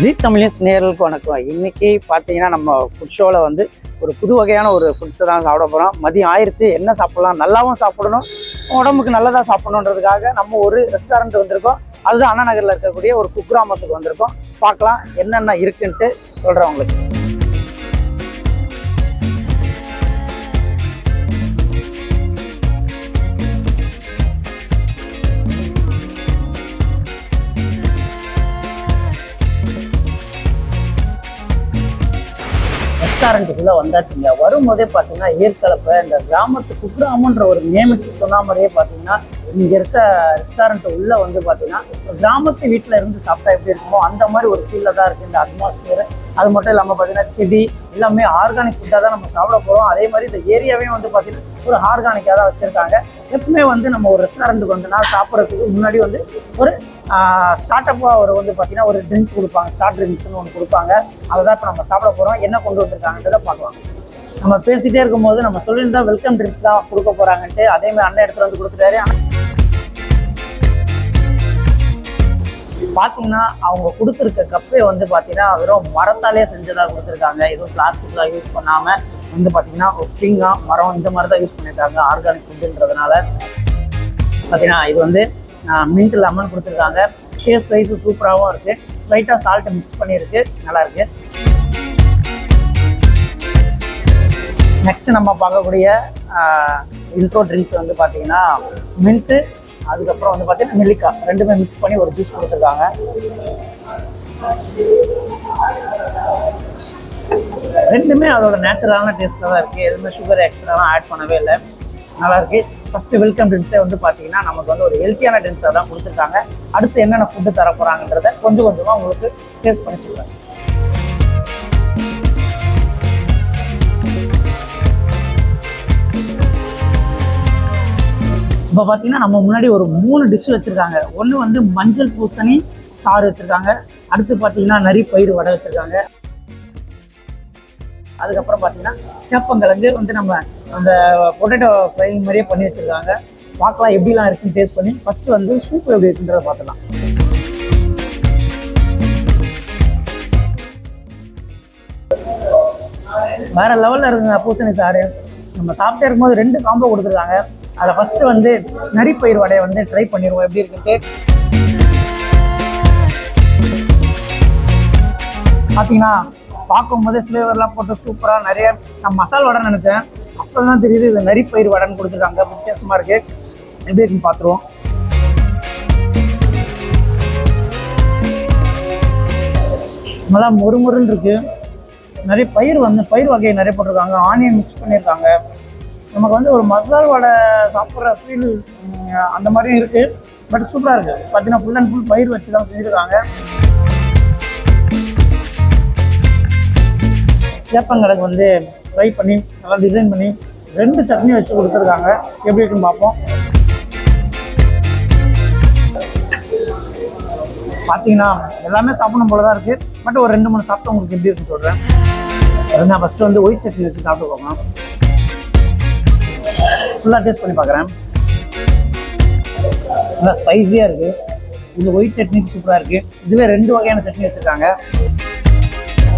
G தமிழஸ் நேர்களுக்கு வணக்கம். இன்னைக்கு பார்த்தீங்கன்னா நம்ம ஃபுட் ஷோவில் வந்து ஒரு புது வகையான ஒரு ஃபுட்ஸை தான் சாப்பிட போகிறோம் மதியம் ஆயிடுச்சு என்ன சாப்பிடலாம்? நல்லாவும் சாப்பிடணும் உடம்புக்கு நல்லதாக சாப்பிடணுன்றதுக்காக நம்ம ஒரு ரெஸ்டாரண்ட் வந்திருக்கோம். அதுதான் அண்ணா நகரில் இருக்கக்கூடிய ஒரு குக்கிராமத்துக்கு வந்திருக்கோம். பார்க்கலாம் என்னென்ன இருக்குன்ட்டு சொல்கிறேன் உங்களுக்கு. ரெஸ்டாரண்ட்டுக்குள்ளே வந்தாச்சுங்க. வரும்போதே பார்த்தீங்கன்னா ஏற்கலப்பை இந்த கிராமத்து குக்கிராமன்ற ஒரு நேமுக்கு சொன்ன மாதிரியே பார்த்தீங்கன்னா இங்கே இருக்க ரெஸ்டாரண்ட் உள்ள வந்து பார்த்தீங்கன்னா ஒரு கிராமத்து வீட்டில் இருந்து சாப்பிட்டா எப்படி இருக்குமோ அந்த மாதிரி ஒரு ஃபீலில் தான் இருக்குது இந்த அட்மாஸ்பியர் அது மட்டும் இல்லாமல் பார்த்தீங்கன்னா செடி எல்லாமே ஆர்கானிக் ஃபுட்டாக தான் நம்ம சாப்பிட போகிறோம் அதே மாதிரி இந்த ஏரியாவே வந்து பார்த்தீங்கன்னா ஒரு ஆர்கானிக்காக தான் வச்சுருக்காங்க. எப்பவுமே வந்து நம்ம ஒரு ரெஸ்டாரண்ட்டுக்கு வந்தோம்னா சாப்பிட்றதுக்கு முன்னாடி வந்து ஒரு ஸ்டார்ட் அப்பாக ஒரு வந்து பார்த்தீங்கன்னா ஒரு ட்ரிங்க்ஸ் கொடுப்பாங்க. ஸ்டார்ட் ட்ரிங்க்ஸ்னு ஒன்று கொடுப்பாங்க. அதை தான் இப்போ நம்ம சாப்பிட போகிறோம் என்ன கொண்டு வந்திருக்காங்கன்றதை பார்க்கலாம். நம்ம பேசிட்டே இருக்கும்போது நம்ம சொல்லியிருந்தா வெல்கம் ட்ரிங்க்ஸ் தான் கொடுக்க போகிறாங்கன்ட்டு அதே மாதிரி அண்ணன் இடத்துல வந்து கொடுத்துட்டாரு. பார்த்தீங்கன்னா அவங்க கொடுத்துருக்க கப்பே வந்து பார்த்தீங்கன்னா வெறும் மரத்தாலே செஞ்சதாக கொடுத்துருக்காங்க. எதுவும் பிளாஸ்டிக்லாம் யூஸ் பண்ணாமல் வந்து பார்த்தீங்கன்னா ஒப்பிங்காக மரம் இந்த மாதிரி தான் யூஸ் பண்ணியிருக்காங்க ஆர்கானிக் ஃபுட்டுன்றதுனால பார்த்தீங்கன்னா இது வந்து மின்ட் லெமன் கொடுத்துருக்காங்க. டேஸ்ட் வைஸ் சூப்பராகவும் இருக்குது லைட்டாக சால்ட்டு மிக்ஸ் பண்ணியிருக்கு. நல்லாயிருக்கு நெக்ஸ்ட் நம்ம பார்க்கக்கூடிய இன்ட்ரோ ட்ரிங்க்ஸ் வந்து பார்த்தீங்கன்னா மின்ட்டு அதுக்கப்புறம் வந்து பார்த்தீங்கன்னா நெல்லிக்காய். ரெண்டுமே மிக்ஸ் பண்ணி ஒரு ஜூஸ் கொடுத்துருக்காங்க. ரெண்டுமே அதோட நேச்சுரலான டேஸ்ட்டில் தான் இருக்குது எதுவுமே சுகர் எக்ஸ்ட்ராலாம் ஆட் பண்ணவே இல்லை. நல்லா இருக்கு. ஃபர்ஸ்ட் வெல்கம் ட்ரிங்க்ஸே வந்து பார்த்தீங்கன்னா நமக்கு வந்து ஒரு ஹெல்த்தியான ட்ரிங்க்ஸாக தான் கொடுத்துருக்காங்க. அடுத்து என்னென்ன ஃபுட்டு தர போகிறாங்கன்றத கொஞ்சம் கொஞ்சமாக உங்களுக்கு டேஸ்ட் பண்ணி சொல்கிறேன் இப்போ பார்த்தீங்கன்னா நம்ம முன்னாடி ஒரு மூணு டிஷ் வச்சுருக்காங்க. ஒன்று வந்து மஞ்சள் பூசணி சாறு வச்சுருக்காங்க. அடுத்து பார்த்தீங்கன்னா நரி பயிர் வடை வச்சுருக்காங்க. அதுக்கப்புறம் பார்த்தீங்கன்னா சேப்பங்கிழங்கு வந்து நம்ம அந்த பொட்டேட்டோ ஃப்ரை மாதிரியே பண்ணி வச்சுருக்காங்க. பார்க்கலாம் எப்படிலாம் இருக்குன்னு டேஸ்ட் பண்ணி. ஃபஸ்ட்டு வந்து சூப் எப்படி இருக்குன்றதை பார்த்துலாம் வேற லெவலில் இருக்குங்க பூசணி சாறு. நம்ம சாப்பிட்டே இருக்கும்போது ரெண்டு காம்போ கொடுத்துருக்காங்க. அதில் ஃபஸ்ட்டு வந்து நரிப்பயிர் வடையை வந்து ட்ரை பண்ணிடுவோம். எப்படி இருக்குன்ட்டு? பார்த்தீங்கன்னா பார்க்கும்போது ஃப்ளேவர்லாம் போட்டு சூப்பராக நிறைய நான் மசால் வடை நினச்சேன். அப்போ தான் தெரியுது இது நரிப்பயிர் வடைன்னு கொடுத்துருக்காங்க. வித்தியாசமாக இருக்குது எப்படி இருக்குன்னு பார்த்துருவோம் நல்லா மொறுமொறுன்னு இருக்குது நிறைய பயிர் வந்து பயிர் வகையை நிறைய போட்டிருக்காங்க. ஆனியன் மிக்ஸ் பண்ணியிருக்காங்க. நமக்கு வந்து ஒரு மசால் வடை சாப்பிட்ற ஃபீல் அந்த மாதிரியும் இருக்கு. பட் சூப்பராக இருக்கு. பார்த்தீங்கன்னா ஃபுல் அண்ட் ஃபுல் பயிர் வச்சு தான் செஞ்சுருக்காங்க. சேப்பங்கிழங்கு வந்து ஃப்ரை பண்ணி நல்லா டிசைன் பண்ணி ரெண்டு சட்னி வச்சு கொடுத்துருக்காங்க. எப்படி இருக்குன்னு பார்ப்போம். பார்த்தீங்கன்னா எல்லாமே சாப்பிடணும் போல தான் இருக்குது பட் ஒரு ரெண்டு மூணு சாப்பிட்டு உங்களுக்கு எப்படி இருக்குன்னு சொல்கிறேன் அது நான் ஃபஸ்ட்டு வந்து ஒயிட் சட்னி வச்சு சாப்பிட்டுக்கோங்க ஃபுல்லாக டேஸ்ட் பண்ணி பார்க்குறேன் நல்லா ஸ்பைஸியாக இருக்குது இந்த ஒயிட் சட்னி சூப்பராக இருக்குது இதுவே ரெண்டு வகையான சட்னி வச்சுருக்காங்க.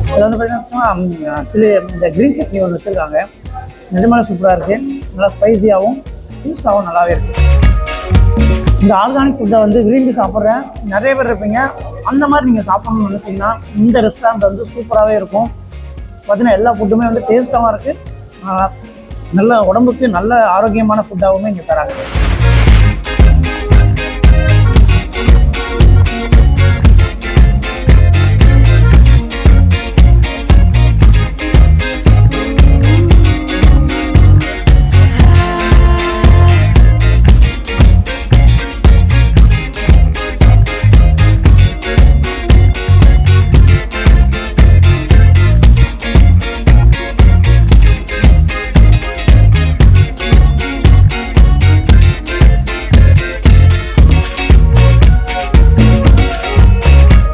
இதில் வந்து பார்த்தீங்கன்னா சில்லி இந்த க்ரீன் சட்னி ஒன்று வச்சுருக்காங்க. நிஜமான சூப்பராக இருக்குது நல்லா ஸ்பைஸியாகவும் டேஸ்டாகவும் நல்லாவே இருக்குது இந்த ஆர்கானிக் ஃபுட்டை வந்து விரும்பி சாப்பிட்றேன். நிறைய பேர் இருப்பீங்க. அந்த மாதிரி நீங்கள் சாப்பிட்ணும்னு நினச்சிங்கன்னா இந்த ரெஸ்டாரண்ட் வந்து சூப்பராகவே இருக்கும். பார்த்தீங்கன்னா எல்லா ஃபுட்டுமே வந்து டேஸ்ட்டாகவும் இருக்குது நல்ல உடம்புக்கு நல்ல ஆரோக்கியமான ஃபுட்டாகவும் இங்கே தராங்க.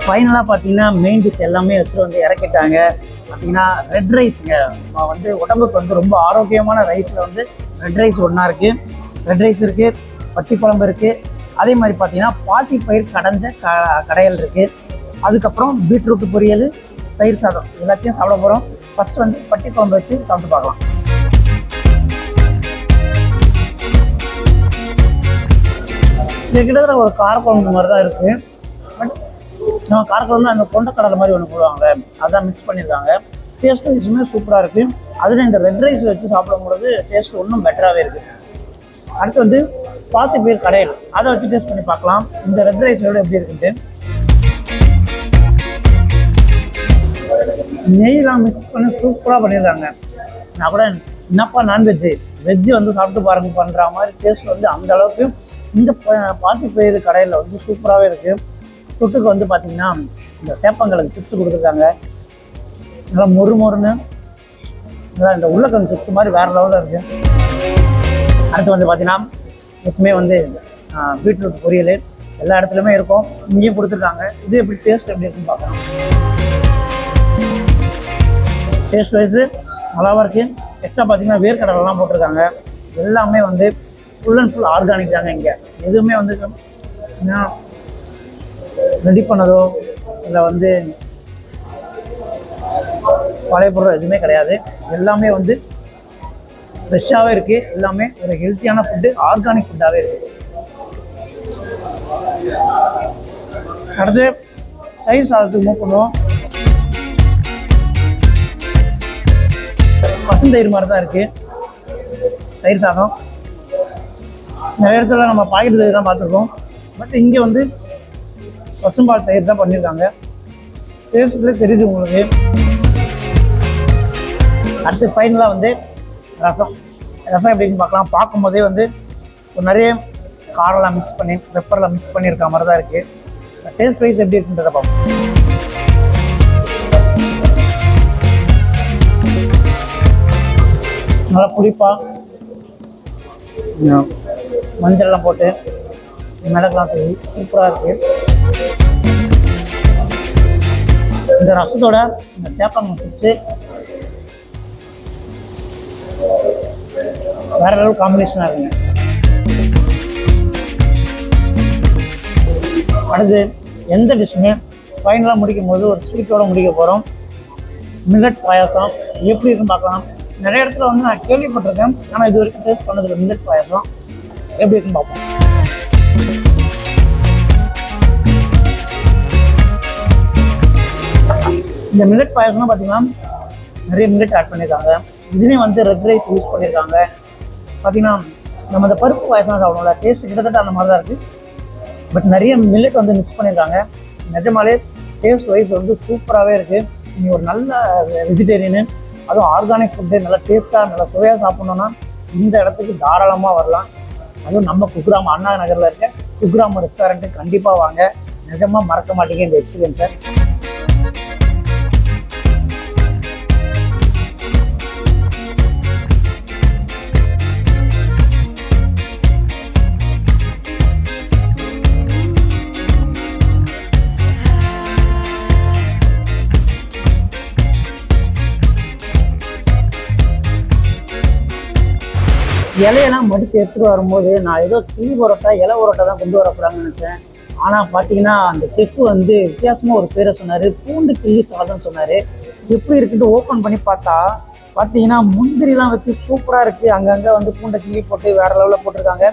ஃபைனலாக பார்த்தீங்கன்னா மெயின் டிஷ் எல்லாமே எடுத்துகிட்டு வந்து இறக்கிட்டாங்க. பார்த்தீங்கன்னா ரெட் ரைஸுங்க வந்து உடம்புக்கு வந்து ரொம்ப ஆரோக்கியமான ரைஸில் வந்து ரெட் ரைஸ் ஒன்றா இருக்குது ரெட் ரைஸ் இருக்குது பட்டி குழம்பு இருக்குது அதே மாதிரி பார்த்தீங்கன்னா பாசி பயிர் கடைஞ்ச க கடையல் இருக்குது அதுக்கப்புறம் பீட்ரூட் பொரியல் தயிர் சாதம் எல்லாத்தையும் சாப்பிட போகிறோம் ஃபர்ஸ்ட் வந்து பட்டி குழம்பு வச்சு சாப்பிட்டு பார்க்கலாம். இது கிட்டத்தட்ட ஒரு காரக்குழம்பு மாதிரி தான் இருக்குது பட் நம்ம காரக்குழம்பு அந்த கொண்டக்கடலை மாதிரி ஒன்று போடுவாங்க. அதான் மிக்ஸ் பண்ணியிருக்காங்க டேஸ்ட்டு விஷயமே சூப்பராக இருக்குது அதில் இந்த ரெட் ரைஸ் வச்சு சாப்பிடும்போது டேஸ்ட் இன்னும் பெட்டராகவே இருக்குது அடுத்து வந்து பாசி பயிர் கடையில். அதை வச்சு டேஸ்ட் பண்ணி பார்க்கலாம். இந்த ரெட் ரைஸோட எப்படி இருக்குது நெய்லாம் மிக்ஸ் பண்ணி சூப்பராக பண்ணியிருக்காங்க நான் கூட என்னப்பா நான்வெஜ்ஜு வெஜ்ஜு வந்து சாப்பிட்டு பாருங்க பண்ணுற மாதிரி டேஸ்ட் வந்து அந்த அளவுக்கு இந்த பாசிப்பயிறு கடையில் வந்து சூப்பராகவே இருக்குது தொட்டுக்கு வந்து பார்த்தீங்கன்னா இந்த சேப்பங்கிழங்கு சிப்ஸ் கொடுத்துருக்காங்க. நல்லா மொறு மொறுன்னு. நல்லா இந்த உருளைக்கிழங்கு சிப்ஸ் மாதிரி வேறு லெவலில் இருக்குது அடுத்து வந்து பார்த்தீங்கன்னா எப்பவுமே வந்து பீட்ரூட் பொரியல். எல்லா இடத்துலையுமே இருக்கும். இங்கேயும் கொடுத்துருக்காங்க. இது எப்படி டேஸ்ட் எப்படி இருக்குன்னு பார்க்கலாம். டேஸ்ட் வைஸு நல்லாவும் இருக்குது எக்ஸ்ட்ரா பார்த்தீங்கன்னா வேர்க்கடலைலாம் போட்டிருக்காங்க. எல்லாமே வந்து ஃபுல் அண்ட் ஃபுல் ஆர்கானிக் தாங்க இங்கே. எதுவுமே வந்து ரெடி பண்ணதோ இல்லை வந்து பழைய பொருள் எதுவுமே கிடையாது. எல்லாமே வந்து ஃப்ரெஷ்ஷாகவே இருக்குது எல்லாமே ஒரு ஹெல்த்தியான ஃபுட்டு ஆர்கானிக் ஃபுட்டாகவே இருக்குது அடுத்து தயிர் சாதத்துக்கு மூவ் பண்ணுவோம். பசுந்தயிர் மாதிரி தான் இருக்குது தயிர் சாதம். நிறைய இடத்துல நம்ம பாக்கெட் தயிர் தான் பார்த்துருக்கோம். பட் இங்கே வந்து பசும்பால் தயிர் தான் பண்ணியிருக்காங்க. டேஸ்ட்லேயே தெரியுது உங்களுக்கு. அடுத்து ஃபைனலாக வந்து ரசம். ரசம் எப்படின்னு பார்க்கலாம். பார்க்கும்போதே வந்து நிறைய காரெல்லாம் மிக்ஸ் பண்ணி பெப்பர்லாம் மிக்ஸ் பண்ணியிருக்க மாதிரி தான் இருக்குது டேஸ்ட் வைஸ் எப்படி இருக்குன்றத பார்ப்போம். நல்லா புளிப்பாக மஞ்சள்லாம் போட்டு மிளகுலாம் தூவி சூப்பராக இருக்குது இந்த ரசத்தோட இந்த சேப்பங்க சிப்ஸு வேற லெவல் காம்பினேஷனாக இருக்குங்க அடுத்து எந்த டிஷ்ஷுமே ஃபைனலாக முடிக்கும் போது ஒரு ஸ்வீட்டோட முடிக்க போகிறோம் மில்லட் பாயாசம் எப்படி இருக்குன்னு பார்க்கலாம். நிறைய இடத்துல வந்து நான் கேள்விப்பட்டிருக்கேன் ஆனால் இது வரைக்கும் டேஸ்ட் பண்ணதில்லை மில்லட் பாயாசம் எப்படி இருக்குன்னு பார்ப்போம். இந்த மில்லட் பாயசம்னு பார்த்தீங்கன்னா நிறைய மில்லட் ஆட் பண்ணியிருக்காங்க இதுலேயும் வந்து ரெட் ரைஸ் யூஸ் பண்ணியிருக்காங்க பார்த்தீங்கன்னா நம்ம இந்த பருப்பு பாயசம் சாப்பிடுவோம்ல டேஸ்ட் கிட்டத்தட்ட அந்த மாதிரி தான் இருக்குது பட் நிறைய மில்லட் வந்து மிக்ஸ் பண்ணியிருக்காங்க நிஜமாலே டேஸ்ட் வைஸ் வந்து சூப்பராகவே இருக்குது நீ ஒரு நல்ல வெஜிடேரியனு அதுவும் ஆர்கானிக் ஃபுட்டு நல்லா டேஸ்ட்டாக நல்லா சுவையாக சாப்பிட்ணுன்னா இந்த இடத்துக்கு தாராளமாக வரலாம். அதுவும் நம்ம குக்ராம் அண்ணா நகரில் இருக்க குக்ராம் ரெஸ்டாரண்ட்டு கண்டிப்பாக வாங்க. நிஜமாக மறக்க மாட்டேங்க இந்த எக்ஸ்பீரியன்ஸை இலையெல்லாம் மடித்து எடுத்துகிட்டு வரும்போது நான் ஏதோ கிளி பரோட்டா இலை பரோட்டா தான் கொண்டு வரக்கூடாதுன்னு நினச்சேன். ஆனால் பார்த்தீங்கன்னா அந்த செஃப் வந்து வித்தியாசமாக ஒரு பேரை சொன்னார் பூண்டு கிள்ளி சாதம் சொன்னார். எப்படி இருக்குன்னு ஓப்பன் பண்ணி பார்த்தா பார்த்தீங்கன்னா முந்திரிலாம் வச்சு சூப்பராக இருக்குது அங்கங்கே வந்து பூண்டை கிள்ளி போட்டு வேறு லெவலில் போட்டிருக்காங்க.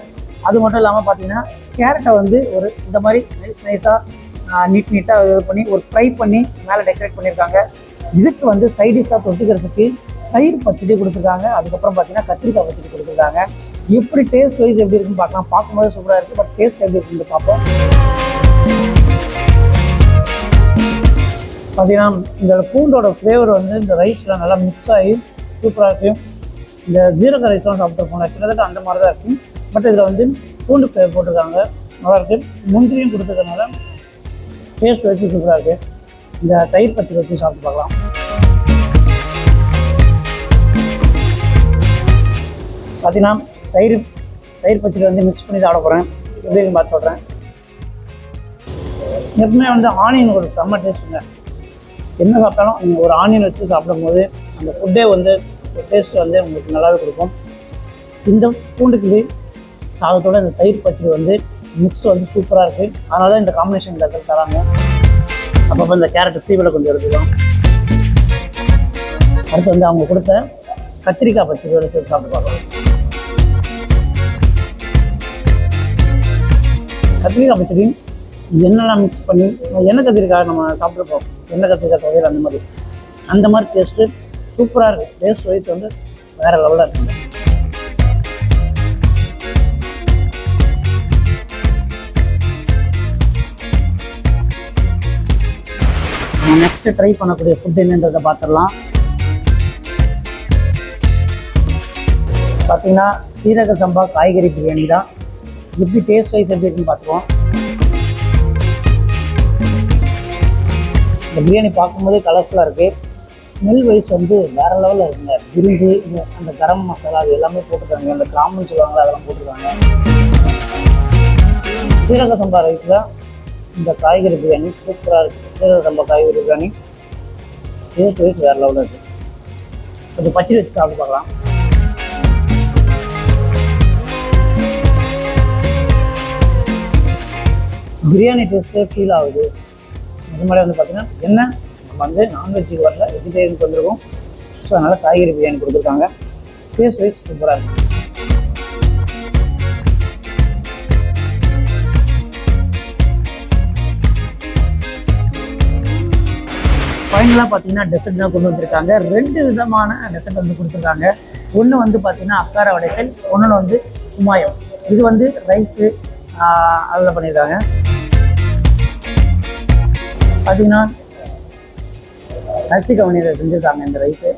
அது மட்டும் இல்லாமல் பார்த்தீங்கன்னா கேரட்டை வந்து ஒரு இந்த மாதிரி நைஸ் நைஸாக நீட் நீட்டாக இது பண்ணி ஒரு ஃப்ரை பண்ணி மேலே டெக்கரேட் பண்ணியிருக்காங்க இதுக்கு வந்து சைடிஷாக தொட்டுக்கிறதுக்கு தயிர் பச்சடி கொடுத்துருக்காங்க. அதுக்கப்புறம் பார்த்தீங்கன்னா கத்திரிக்காய் பச்சடி கொடுத்துருக்காங்க. எப்படி டேஸ்ட் வைஸ் எப்படி இருக்குன்னு பார்க்கலாம். பார்க்கும்போது சூப்பராக இருக்குது பட் டேஸ்ட் எப்படி இருக்குன்னு பார்ப்போம். பார்த்தீங்கன்னா இந்த பூண்டோட ஃப்ளேவர் வந்து இந்த ரைஸில் நல்லா மிக்ஸ் ஆகி சூப்பராக இருக்குது இந்த ஜீரக ரைஸ்லாம் சாப்பிட்ருப்போம் கிட்டத்தட்ட அந்த மாதிரி தான் இருக்கும் பட் இதில் வந்து பூண்டு ஃப்ளேவர் போட்டிருக்காங்க. நல்லாயிருக்கு முந்திரியும் கொடுத்துருக்கனால டேஸ்ட் வச்சு சூப்பராக இருக்குது இந்த தயிர் பச்சடி வச்சு சாப்பிட்டு பார்க்கலாம். பார்த்தீங்கன்னா தயிர் தயிர் பச்சடி வந்து மிக்ஸ் பண்ணி சாப்பிட போகிறேன் எப்படி பார்த்து சொல்கிறேன் எப்பவுமே வந்து ஆனியன் ஒரு செம்ம டேஸ்ட்டுங்க என்ன சாப்பிட்டாலும் நீங்கள் ஒரு ஆனியன் வச்சு சாப்பிடும்போது அந்த ஃபுட்டே வந்து டேஸ்ட் வந்து உங்களுக்கு நல்லாவே கொடுக்கும். இந்த பூண்டு சாதத்தோட இந்த தயிர் பச்சடி வந்து மிக்ஸ் வந்து சூப்பராக இருக்குது அதனால தான் இந்த காம்பினேஷன் இந்த தராங்க. அப்பப்போ இந்த கேரட் சீவில் கொஞ்சம் எடுத்துக்கலாம். அடுத்து வந்து அவங்க கொடுத்த கத்திரிக்காய் பச்சடியோட சேர்த்து சாப்பிட்டு பார்க்கலாம். கத்திரிக்காய் பச்சடி எண்ணெய்லாம் மிக்ஸ் பண்ணி எண்ணெய் கத்திரிக்காய் நம்ம சாப்பிட்ருப்போம் எண்ணெய் கத்திரிக்காய் துவையல் அந்த மாதிரி? அந்த மாதிரி டேஸ்ட்டு சூப்பராக இருக்குது டேஸ்ட் வைஸ் வந்து வேறு லெவலில் இருக்குங்க நம்ம நெக்ஸ்ட் ட்ரை பண்ணக்கூடிய ஃபுட் என்னன்றதை பார்த்துடலாம். பார்த்தீங்கன்னா சீரக சம்பா காய்கறி பிரியாணி தான். எப்படி டேஸ்ட் வைஸ் எப்படி இருக்குன்னு பார்த்துருவோம். இந்த பிரியாணி பார்க்கும்போதே கலர்ஃபுல்லாக இருக்குது ஸ்மெல் வைஸ் வந்து வேறு லெவலில் இருக்குங்க. பிரிஞ்சு அந்த கரம் மசாலா அது எல்லாமே போட்டுருக்காங்க. அந்த கிராம்புன்னு சொல்லுவாங்களா அதெல்லாம் போட்டிருக்காங்க. சீரக சம்பா ரைஸில் இந்த காய்கறி பிரியாணி. சூப்பராக இருக்குது சீரக சம்பா காய்கறி பிரியாணி. டேஸ்ட் வைஸ் வேறு லெவலில் இருக்குது கொஞ்சம் பச்சடி வச்சு சாப்பிட்டு பார்க்கலாம். பிரியாணி டேஸ்ட்டே ஃபீல் ஆகுது. இது மாதிரி வந்து பார்த்தீங்கன்னா என்ன நம்ம வந்து நான்வெஜ்ஜுக்கு வரல வெஜிடேரியனுக்கு வந்திருக்கோம். ஸோ அதனால் காய்கறி பிரியாணி கொடுத்துருக்காங்க. டேஸ்ட் வைஸ் சூப்பராக இருக்குது ஃபைனலாக பார்த்தீங்கன்னா டெசர்ட் தான் கொண்டு வந்திருக்காங்க. ரெண்டு விதமான டெசர்ட் வந்து கொடுத்துருக்காங்க. ஒன்று வந்து பார்த்தீங்கன்னா அக்கார வடைசல் ஒன்று வந்து குமாயம். இது வந்து ரைஸு அதில் பண்ணியிருக்காங்க பார்த்தீங்கன்னா அரிசி கவனியில் செஞ்சுருக்காங்க இந்த ரைஸு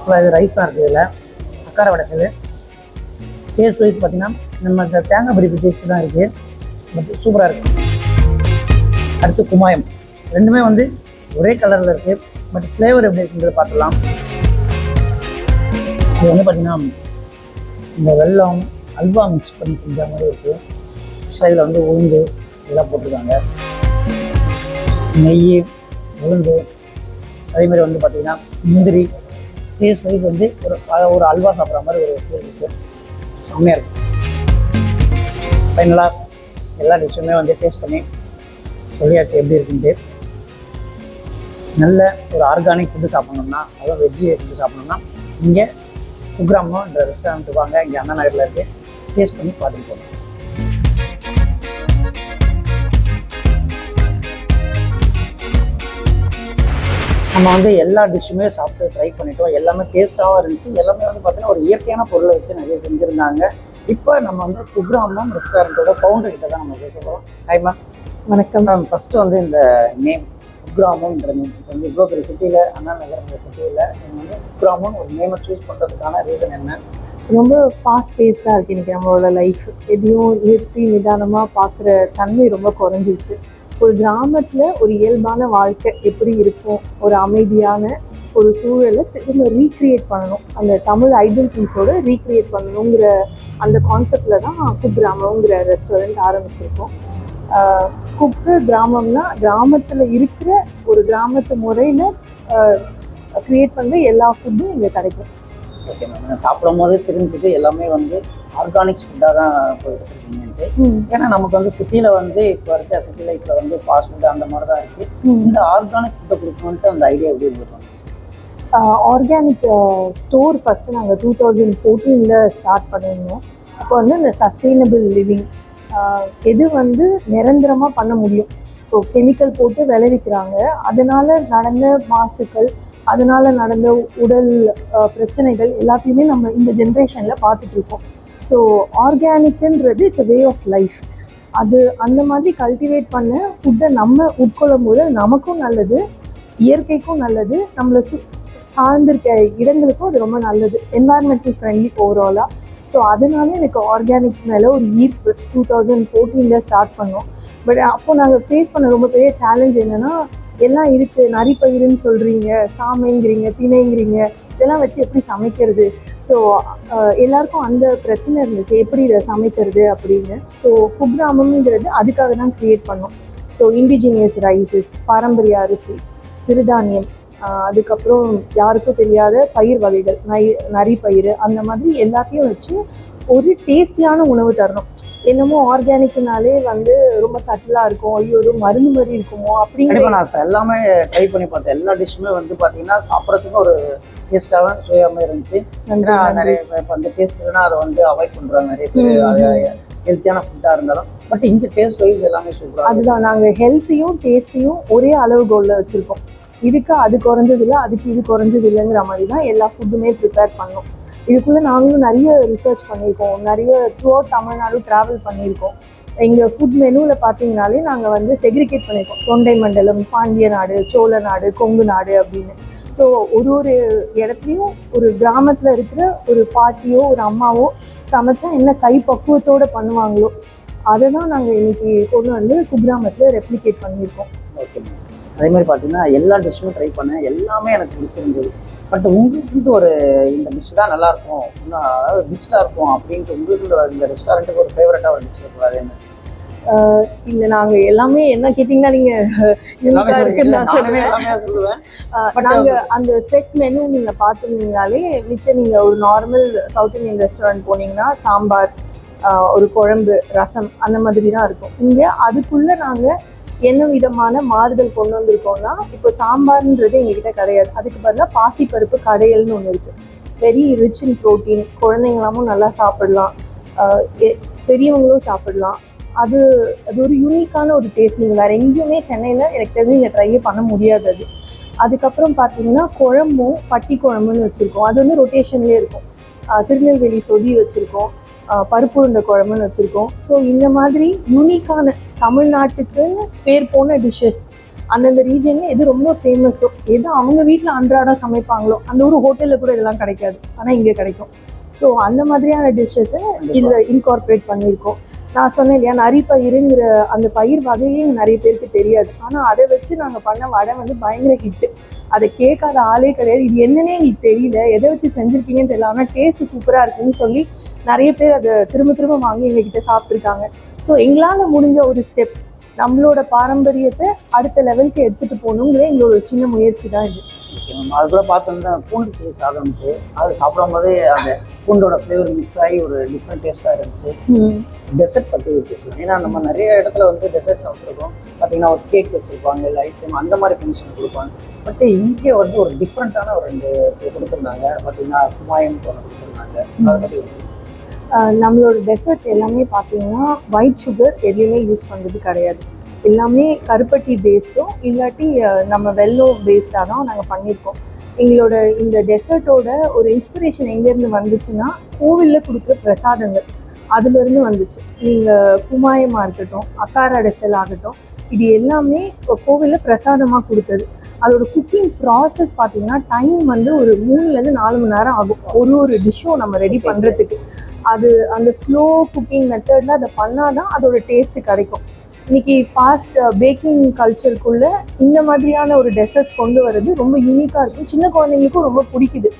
ஃபுல்லாக இது ரைஸ் தான் இருக்குது இதில். அக்கார வடைசல். டேஸ்ட் வைஸ் பார்த்தீங்கன்னா நம்ம இந்த தேங்காய் பிரிப்பு டேஸ்ட் தான் இருக்குது. பட் சூப்பராக இருக்குது அடுத்து குமாயம். ரெண்டுமே வந்து ஒரே கலரில் இருக்குது பட் ஃப்ளேவர் எப்படி இருக்குன்றது பார்த்துக்கலாம் இது வந்து பார்த்தீங்கன்னா இந்த வெல்லம் அல்வா மிக்ஸ் பண்ணி செஞ்ச மாதிரி இருக்குது சைடில் வந்து உளுந்து எல்லாம் போட்டிருக்காங்க. நெய் உளுந்து அதே மாதிரி வந்து பார்த்திங்கன்னா முந்திரி டேஸ்ட் வைஸ் வந்து ஒரு ஒரு அல்வா சாப்பிட்ற மாதிரி ஒரு ஃபீல் இருக்குது செம்மையாக இருக்கும் ஃபைனலாக எல்லா டிஷ்ஷுமே வந்து டேஸ்ட் பண்ணி சொல்லியாச்சு எப்படி இருக்குன்ட்டு. நல்ல ஒரு ஆர்கானிக் ஃபுட்டு சாப்பிட்ணுன்னா அதாவது வெஜ்ஜு ஃபுட்டு சாப்பிட்ணுன்னா இங்கே குக்ராமோன்ற ரெஸ்டாரண்ட் வாங்க இங்கே அண்ணா நகரில் இருக்குது டேஸ்ட் பண்ணி பார்த்துட்டு போகணும் நம்ம வந்து எல்லா டிஷ்ஷுமே சாப்பிட்டு ட்ரை பண்ணிட்டோம். எல்லாமே டேஸ்ட்டாகவும் இருந்துச்சு. எல்லாமே வந்து பார்த்தீங்கன்னா ஒரு இயற்கையான பொருளை வச்சு நிறைய செஞ்சுருந்தாங்க. இப்போ நம்ம வந்து குக்ராமம் ரெஸ்டாரண்ட்டோட ஃபவுண்டர் கிட்ட தான் நம்ம பேச போகிறோம் ஹாய் மேம் வணக்கம். மேம் ஃபஸ்ட்டு வந்து இந்த நேம் குக்ராமம்ன்ற நேம் இப்போ வந்து இவ்வளோ பெரிய சிட்டியில் அண்ணா நகர்ன்ற சிட்டியில் நீங்கள் வந்து குக்ராமம் ஒரு நேமை சூஸ் பண்ணுறதுக்கான ரீசன் என்ன? ரொம்ப ஃபாஸ்ட் பேஸ்டாக இருக்குது இன்றைக்கி நம்மளோட லைஃப் எதையும் நிறுத்தி நிதானமாக பார்க்குற தன்மை ரொம்ப குறைஞ்சிருச்சு. ஒரு கிராமத்தில் ஒரு இயல்பான வாழ்க்கை எப்படி இருக்கும்? ஒரு அமைதியான ஒரு சூழலை திரும்ப ரீக்ரியேட் பண்ணணும். அந்த தமிழ் ஐடென்டிட்டிஸோட ரீக்ரியேட் பண்ணணுங்கிற அந்த கான்செப்டில் தான் குக் கிராமங்கிற ரெஸ்டாரண்ட் ஆரம்பிச்சிருக்கோம். குக்கு கிராமம்னா கிராமத்தில் இருக்கிற ஒரு கிராமத்து முறையில் க்ரியேட் பண்ணுற எல்லா ஃபுட்டும் இங்கே கிடைக்கும். ஓகே மேம் சாப்பிடும் போதே தெரிஞ்சுது எல்லாமே வந்து ஆர்கானிக்ஸ் ஃபுட்டாக தான் போயிட்டு இருக்கீங்கன்ட்டு ஏன்னா நமக்கு வந்து சிட்டியில் வந்து இப்போ இருக்க சிட்டி லைஃப்பில் வந்து ஃபாஸ்ட் ஃபுட் அந்த மாதிரி தான் இருக்குது இந்த ஆர்கானிக் ஃபுட்டை கொடுக்கணுன்ட்டு அந்த ஐடியா எப்படி வந்துச்சு? ஆர்கானிக் ஸ்டோர் ஃபஸ்ட்டு நாங்கள் டூ தௌசண்ட் ஃபோர்டீனில் ஸ்டார்ட் பண்ணியிருந்தோம். அப்போ வந்து இந்த சஸ்டெயினபிள் லிவிங் எது வந்து நிரந்தரமாக பண்ண முடியும்? இப்போ கெமிக்கல் போட்டு விளைவிக்கிறாங்க. அதனால் நடந்த மாசுக்கள் அதனால் நடந்த உடல் பிரச்சனைகள் எல்லாத்தையுமே நம்ம இந்த ஜென்ரேஷனில் பார்த்துட்டு இருக்கோம். ஸோ ஆர்கானிக்குன்றது இட்ஸ் வே ஆஃப் லைஃப் அது அந்த மாதிரி கல்டிவேட் பண்ண ஃபுட்டை நம்ம உட்கொள்ளும் போது நமக்கும் நல்லது இயற்கைக்கும் நல்லது நம்மளை சு சார்ந்திருக்க இடங்களுக்கும் அது ரொம்ப நல்லது என்வாயர்மெண்டல் ஃப்ரெண்ட்லி ஓவராலாக ஸோ அதனால எனக்கு ஆர்கானிக் மேலே ஒரு ஈர்ப்பு. டூ தௌசண்ட் ஃபோர்டீனில் ஸ்டார்ட் பண்ணோம். பட் அப்போ நாங்கள் ஃபேஸ் பண்ண ரொம்ப பெரிய சேலஞ்ச் என்னென்னா எல்லாம் இருக்குது நரிப்பயிருன்னு சொல்கிறீங்க சாமைங்கிறீங்க திணைங்கிறீங்க இதெல்லாம் வச்சு எப்படி சமைக்கிறது? ஸோ எல்லாருக்கும் அந்த பிரச்சனை இருந்துச்சு. எப்படி இதை சமைக்கிறது அப்படின்னு. ஸோ குப்ராமம்ங்கிறது அதுக்காக தான் க்ரியேட் பண்ணோம். ஸோ இண்டிஜினியஸ் ரைசஸ் பாரம்பரிய அரிசி சிறுதானியம் அதுக்கப்புறம் யாருக்கும் தெரியாத பயிர் வகைகள் நை நரி பயிர் அந்த மாதிரி எல்லாத்தையும் வச்சு ஒரு டேஸ்டியான உணவு தரணும். என்னமோ ஆர்கானிக்னாலே வந்து ரொம்ப சட்டிலாக இருக்கும். ஐயோ ஏதோ மருந்து மாதிரி இருக்குமோ கண்டிப்பா நான் எல்லாமே ட்ரை பண்ணி பார்த்தேன். எல்லா டிஷ்ஷுமே வந்து பாத்தீங்கன்னா சாப்பிட்றதுக்கும் ஒரு டேஸ்டாகவும் சுவையாகவும் இருந்துச்சு. ஏன்னா. நிறைய இப்ப அந்த டேஸ்ட்னா அதை வந்து அவாய்ட் பண்றாங்க. நிறைய பேர் ஹெல்த்தியான ஃபுட்டா இருந்தாலும். பட் இங்க டேஸ்ட் வைஸ் எல்லாமே சூப்பரா அதுதான். நாங்கள் ஹெல்த்தையும் டேஸ்ட்டையும் ஒரே அளவுகோலில் வச்சுருக்கோம். இதுக்கு அது குறைஞ்சது இல்லை அதுக்கு இது குறைஞ்சது இல்லைங்கிற மாதிரி தான் எல்லா ஃபுட்டுமே ப்ரிப்பேர் பண்ணோம். இதுக்குள்ளே நாங்களும் நிறைய ரிசர்ச் பண்ணியிருக்கோம். நிறைய த்ரூ அவுட் தமிழ்நாடு ட்ராவல் பண்ணியிருக்கோம். எங்கள் ஃபுட் மெனுவில் பார்த்தீங்கனாலே நாங்கள் வந்து செக்ரிகேட் பண்ணியிருக்கோம். தொண்டை மண்டலம் பாண்டிய நாடு சோழ நாடு கொங்கு நாடு அப்படின்னு. ஸோ ஒரு ஒரு இடத்துலையும் ஒரு கிராமத்தில் இருக்கிற ஒரு பாட்டியோ ஒரு அம்மாவோ சமைச்சா என்ன கை பக்குவத்தோடு பண்ணுவாங்களோ அதை தான் நாங்கள் இன்னைக்கு கொண்டு வந்து குக்கிராமத்தில் ரெப்ளிகேட் பண்ணியிருக்கோம். ஓகே அதே மாதிரி பார்த்தீங்கன்னா எல்லா டிஷ்ஷும் ட்ரை பண்ணேன். எல்லாமே எனக்கு பிடிச்சிருந்தது. பட் உங்களுக்கு ஒரு இந்த டிஷ் தான் நல்லா இருக்கும் இன்னும் அதாவது பெஸ்ட்டாக இருக்கும் அப்படின்ட்டு உங்களுக்கு இந்த ரெஸ்டாரண்ட்டுக்கு ஒரு ஃபேவரட்டாக ஒரு டிஷ் என்ன? இல்லை நாங்கள் எல்லாமே என்ன கேட்டிங்கன்னா நீங்கள். இருக்குன்னு நான் சொல்லுவேன். நாங்கள் அந்த செட் மெனு நீங்கள் பார்த்துருந்தீங்கனாலே மிச்சம் நீங்கள் ஒரு நார்மல் சவுத் இந்தியன் ரெஸ்டாரண்ட் போனீங்கன்னா சாம்பார் ஒரு குழம்பு ரசம் அந்த மாதிரி தான் இருக்கும். இங்கே அதுக்குள்ளே நாங்கள் என்ன விதமான மாறுதல் கொண்டு வந்திருக்கோம்னா இப்போ சாம்பார்ன்றது எங்ககிட்ட கிடையாது. அதுக்கு பதிலாக பாசிப்பருப்பு கடையல்னு ஒன்று இருக்குது வெரி ரிச் இன் ப்ரோட்டீன் குழந்தைங்களாமும் நல்லா சாப்பிடலாம். எ- பெரியவங்களும் சாப்பிடலாம். அது அது ஒரு யூனிக்கான ஒரு டேஸ்ட் நீங்கள் வேறு எங்கேயுமே சென்னையில் எனக்கு தெரிஞ்சு நீங்கள் ட்ரையே பண்ண முடியாது அது. அதுக்கப்புறம் பார்த்தீங்கன்னா குழம்பும் பட்டி குழம்புன்னு வச்சுருக்கோம். அது வந்து ரொட்டேஷன்லேயே இருக்கும். திருநெல்வேலி சொதி வச்சுருக்கோம். பருப்பு உருண்டை குழம்புன்னு வச்சுருக்கோம். ஸோ இந்த மாதிரி யூனிக்கான தமிழ்நாட்டுக்குன்னு பேர் போன டிஷ்ஷஸ் அந்தந்த ரீஜனில் எது ரொம்ப ஃபேமஸோ எது அவங்க வீட்டில் அன்றாடம் சமைப்பாங்களோ அந்த ஒரு ஹோட்டலில் கூட இதெல்லாம் கிடைக்காது. ஆனால் இங்கே கிடைக்கும். ஸோ அந்த மாதிரியான டிஷ்ஷஸை இதில் இன்கார்பரேட் பண்ணியிருக்கோம். நான் சொன்னேன் இல்லையா நரிப்பயிருங்கிற அந்த பயிர் வகையே நிறைய பேருக்கு தெரியாது. ஆனால் அதை வச்சு நாங்கள் பண்ண வடை வந்து பயங்கர ஹிட்டு அதை கேட்காத ஆளே கிடையாது. இது என்னன்னே எங்களுக்கு தெரியல. எதை வச்சு செஞ்சுருக்கீங்கன்னு தெரியல. ஆனால் டேஸ்ட் சூப்பராக இருக்குன்னு சொல்லி நிறைய பேர் அதை திரும்ப திரும்ப வாங்கி எங்ககிட்ட சாப்பிட்ருக்காங்க ஸோ எங்களால் முடிஞ்ச ஒரு ஸ்டெப் நம்மளோட பாரம்பரியத்தை அடுத்த லெவலுக்கு எடுத்துகிட்டு போகணுங்கிற எங்களோட ஒரு சின்ன முயற்சி தான் இது. ஓகே மேம் அது கூட பார்த்தோம்னா பூண்டு புளி சாதம்ட்டு அது சாப்பிடும் போதே அந்த பூண்டோட ஃப்ளேவர் மிக்ஸ் ஆகி ஒரு டிஃப்ரெண்ட் டேஸ்ட்டாக இருந்துச்சு. டெசர்ட் பற்றி பேசலாம். ஏன்னா நம்ம நிறைய இடத்துல வந்து டெசர்ட் சாப்பிட்ருக்கோம் பார்த்தீங்கன்னா ஒரு கேக் வச்சுருப்பாங்க இல்லை ஐஸ்கிரீம் அந்த மாதிரி ஃபங்க்ஷன் கொடுப்பாங்க. பட் இங்கே வந்து ஒரு டிஃப்ரெண்ட்டான ஒரு ரெண்டு கொடுத்துருந்தாங்க. பார்த்தீங்கன்னா குமாயம் ஒன்று கொடுத்துருந்தாங்க. அதை பற்றி நம்மளோட டெசர்ட் எல்லாமே பார்த்தீங்கன்னா ஒயிட் சுகர் எதுவுமே யூஸ் பண்ணுறது கிடையாது. எல்லாமே கருப்பட்டி பேஸ்டும் இல்லாட்டி நம்ம வெல்லோ பேஸ்டாக தான் நாங்கள் பண்ணியிருக்கோம். எங்களோட இந்த டெசர்ட்டோட ஒரு இன்ஸ்பிரேஷன் எங்கேருந்து வந்துச்சுன்னா கோவிலில் கொடுக்குற பிரசாதங்கள் அதுலேருந்து வந்துச்சு. நீங்கள் குமாயமாக இருக்கட்டும் அக்கார டெசல் ஆகட்டும் இது எல்லாமே கோவிலில் பிரசாதமாக கொடுத்தது. அதோட குக்கிங் ப்ராசஸ் பார்த்தீங்கன்னா டைம் வந்து ஒரு மூணுலேருந்து நாலு மணி நேரம் ஆகும். ஒரு ஒரு டிஷ்ஷும் நம்ம ரெடி பண்ணுறதுக்கு அது அந்த ஸ்லோ குக்கிங் மெத்தடில் அதை பண்ணாதான் அதோட டேஸ்ட்டு கிடைக்கும். இன்னைக்கு ஃபாஸ்ட் பேக்கிங் கல்ச்சருக்குள்ளே இந்த மாதிரியான ஒரு டெசர்ட்ஸ் கொண்டு வர்றது ரொம்ப யூனிக்காக இருக்கும். சின்ன குழந்தைங்களுக்கும் ரொம்ப பிடிக்குது.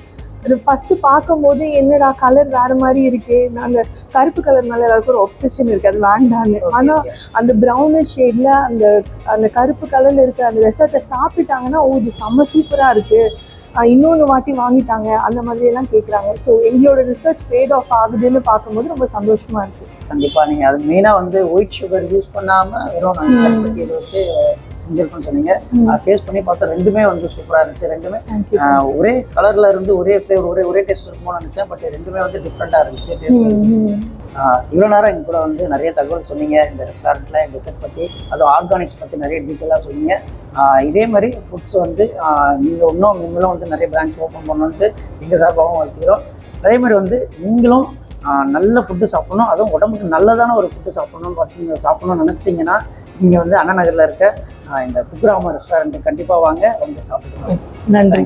அது ஃபஸ்ட்டு பார்க்கும்போது என்னடா கலர் வேறு மாதிரி இருக்கே. நாங்கள் கருப்பு கலர் மேலே எல்லாருக்கும் ஒரு ஒப்சஷன் இருக்குது அது வேண்டான்னு. ஆனால் அந்த ப்ரௌனிஷ் ஷேடில் அந்த அந்த கருப்பு கலரில் இருக்கிற அந்த ரெசர்ட்டை சாப்பிட்டாங்கன்னா ஓ இது செம்ம சூப்பராக இருக்குது இன்னொன்று வாட்டி வாங்கிட்டாங்க. அந்த மாதிரி எல்லாம் கேட்குறாங்க ஸோ எங்களோட ரிசர்ச் பேட் ஆஃப் ஆகுதுன்னு பார்க்கும்போது ரொம்ப சந்தோஷமாக இருக்குது கண்டிப்பா நீங்க அது மெயினா வந்து ஒயிட் சுகர் யூஸ் பண்ணாம வெறும் நாங்க ம். கருப்பட்டி இதை வச்சு செஞ்சிருக்கோம்னு சொன்னீங்க. டேஸ்ட் பண்ணி பார்த்தா ரெண்டுமே வந்து சூப்பரா இருந்துச்சு. ரெண்டுமே ஒரே கலர்ல இருந்து ஒரே ஃப்ளேவர் ஒரே ஒரே டேஸ்ட் இருக்குமோன்னு நினைச்சேன். பட் ரெண்டுமே வந்து டிஃப்ரெண்டா இருந்துச்சு. டேஸ்ட் இவ்வளோ நேரம் எங்க கூட வந்து நிறைய தகவல் சொன்னீங்க. இந்த ரெஸ்டாரண்ட்ல டெசர்ட் பத்தி அதுவும் ஆர்கானிக்ஸ் பத்தி நிறைய டீட்டெயிலாக சொன்னீங்க. இதே மாதிரி ஃபுட்ஸ் வந்து ஆஹ், நீங்க இன்னும் நீங்களும் வந்து நிறைய பிரான்ச் ஓப்பன் பண்ணணுன்ட்டு எங்க சார்பாகவும் வளர்த்துக்கிறோம் அதே மாதிரி வந்து நீங்களும் நல்ல ஃபுட்டு சாப்பிடணும். அதுவும் உடம்புக்கு நல்லதான ஒரு ஃபுட்டு சாப்பிடணும் பார்த்தீங்க சாப்பிடணும்னு நினச்சிங்கன்னா நீங்கள் வந்து அண்ணா நகரில் இருக்க இந்த குக்கிராம ரெஸ்டாரண்ட்டு கண்டிப்பாக வாங்க. வந்து சாப்பிடுங்க. நன்றி.